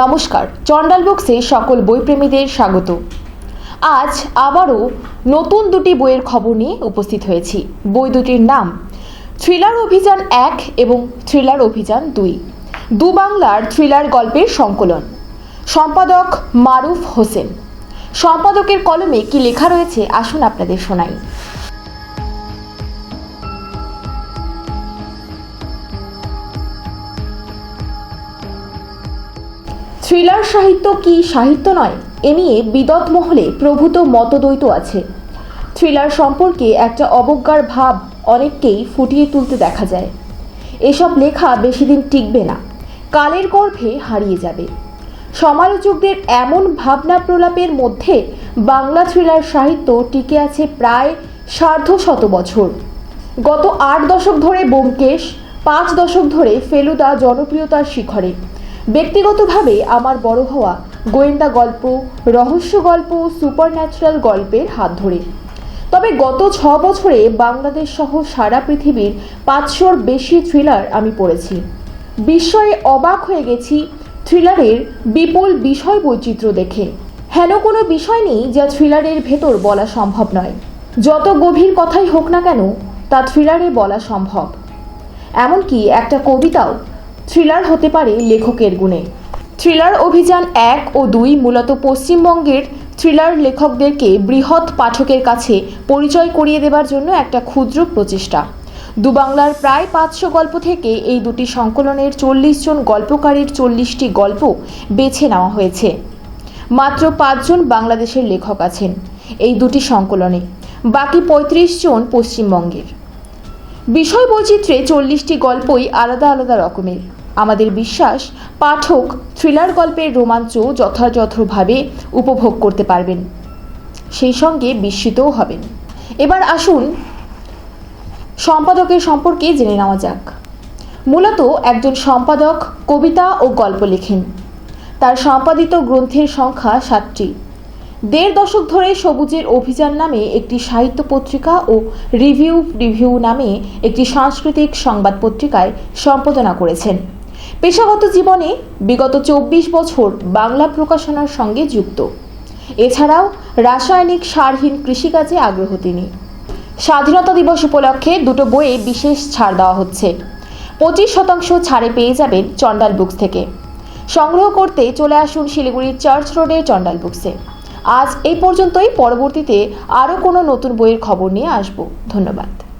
নমস্কার চন্ডাল বক্সে সকল বইপ্রেমীদের স্বাগত। আজ আবারও নতুন দুটি বইয়ের খবর নিয়ে উপস্থিত হয়েছি। বই দুটির নাম, থ্রিলার অভিযান এক এবং থ্রিলার অভিযান দুই। দু বাংলার থ্রিলার গল্পের সংকলন। সম্পাদক মারুফ হোসেন। সম্পাদকের কলমে কি লেখা রয়েছে, আসুন আপনাদের শোনাই। থ্রিলার সাহিত্য কি সাহিত্য নয়? এ নিয়ে বিদত মহলে প্রভূত মতদ্বৈত আছে। থ্রিলার সম্পর্কে একটা অবজ্ঞার ভাব অনেককেই ফুটিয়ে তুলতে দেখা যায়। এসব লেখা বেশি দিন টিকবে না। কালের গর্ভে হারিয়ে যাবে। সমালোচকদের এমন ভাবনা প্রলাপের মধ্যে বাংলা থ্রিলার সাহিত্য টিকে আছে প্রায় সার্ধ শত বছর। গত আট দশক ধরে ব্যোমকেশ পাঁচ দশক ধরে ফেলুদা জনপ্রিয়তার শিখরে। ব্যক্তিগতভাবে আমার বড় হওয়া গোয়েন্দা গল্প, রহস্য গল্প সুপার ন্যাচারাল গল্পের হাত ধরে। তবে গত ছ বছরে বাংলাদেশ সহ সারা পৃথিবীর পাঁচশোর বেশি থ্রিলার আমি পড়েছি। বিস্ময়ে অবাক হয়ে গেছি থ্রিলারের বিপুল বিষয় বৈচিত্র্য দেখে। হেন কোনো বিষয় নেই যা থ্রিলারের ভেতর বলা সম্ভব নয়। যত গভীর কথাই হোক না কেন, তা থ্রিলারে বলা সম্ভব। এমনকি একটা কবিতাও থ্রিলার হতে পারে লেখকের গুণে। থ্রিলার অভিযান এক ও দুই মূলত পশ্চিমবঙ্গের থ্রিলার লেখকদেরকে বৃহৎ পাঠকের কাছে পরিচয় করিয়ে দেবার জন্য একটা ক্ষুদ্র প্রচেষ্টা। দুবাংলার প্রায় পাঁচশো গল্প থেকে এই দুটি সংকলনের চল্লিশ জন গল্পকারীর চল্লিশটি গল্প বেছে নেওয়া হয়েছে। মাত্র পাঁচজন বাংলাদেশের লেখক আছেন এই দুটি সংকলনে, বাকি পঁয়ত্রিশ জন পশ্চিমবঙ্গের। বিষয় বৈচিত্র্যে চল্লিশটি গল্পই আলাদা আলাদা রকমের। আমাদের বিশ্বাস, পাঠক থ্রিলার গল্পের রোমাঞ্চ যথাযথভাবে উপভোগ করতে পারবেন। সেই সঙ্গে বিস্মিতও হবেন। এবার আসুন সম্পাদকের সম্পর্কে জেনে নেওয়া যাক। মূলত একজন সম্পাদক কবিতা ও গল্প লেখেন। তার সম্পাদিত গ্রন্থের সংখ্যা সাতটি। দেড় দশক ধরে সবুজের অভিযান নামে একটি সাহিত্য পত্রিকা ও রিভিউ রিভিউ নামে একটি সাংস্কৃতিক সংবাদ পত্রিকায় সম্পাদনা করেছেন। পেশাগত জীবনে বিগত চব্বিশ বছর বাংলা প্রকাশনার সঙ্গে যুক্ত। এছাড়াও রাসায়নিক সারহীন কৃষিকাজে আগ্রহ তিনি। স্বাধীনতা দিবস উপলক্ষে দুটো বইয়ে বিশেষ ছাড় দেওয়া হচ্ছে। পঁচিশ শতাংশ ছাড়ে পেয়ে যাবেন চন্ডাল বুকস থেকে। সংগ্রহ করতে চলে আসুন শিলিগুড়ির চার্চ রোডের চন্ডাল বুকসে। আজ এই পর্যন্তই। পরবর্তীতে আরও কোনো নতুন বইয়ের খবর নিয়ে আসব। ধন্যবাদ।